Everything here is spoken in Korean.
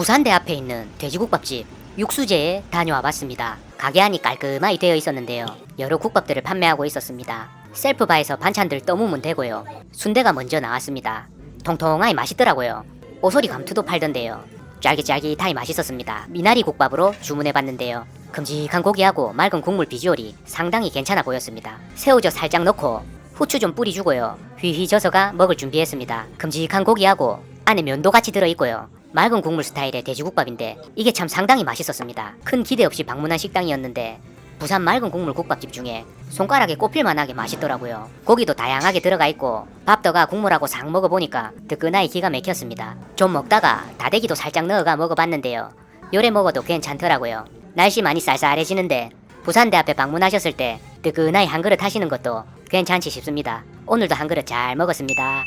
부산대 앞에 있는 돼지국밥집 육수제에 다녀와 봤습니다. 가게 안이 깔끔하게 되어 있었는데요. 여러 국밥들을 판매하고 있었습니다. 셀프바에서 반찬들 떠무면 되고요. 순대가 먼저 나왔습니다. 통통하게 맛있더라고요. 오소리 감투도 팔던데요. 쫄깃쫄깃하게 맛있었습니다. 미나리 국밥으로 주문해봤는데요. 큼직한 고기하고 맑은 국물 비주얼이 상당히 괜찮아 보였습니다. 새우젓 살짝 넣고 후추 좀 뿌리주고요. 휘휘 져서가 먹을 준비했습니다. 큼직한 고기하고 안에 면도 같이 들어있고요. 맑은 국물 스타일의 돼지국밥인데 이게 참 상당히 맛있었습니다. 큰 기대 없이 방문한 식당이었는데 부산 맑은 국물 국밥집 중에 손가락에 꼽힐 만하게 맛있더라고요. 고기도 다양하게 들어가 있고 밥도가 국물하고 싹 먹어보니까 뜨끈하게 기가 막혔습니다. 좀 먹다가 다대기도 살짝 넣어가 먹어봤는데요. 요래 먹어도 괜찮더라고요. 날씨 많이 쌀쌀해지는데 부산대 앞에 방문하셨을 때 뜨끈하게 한 그릇 하시는 것도 괜찮지 싶습니다. 오늘도 한 그릇 잘 먹었습니다.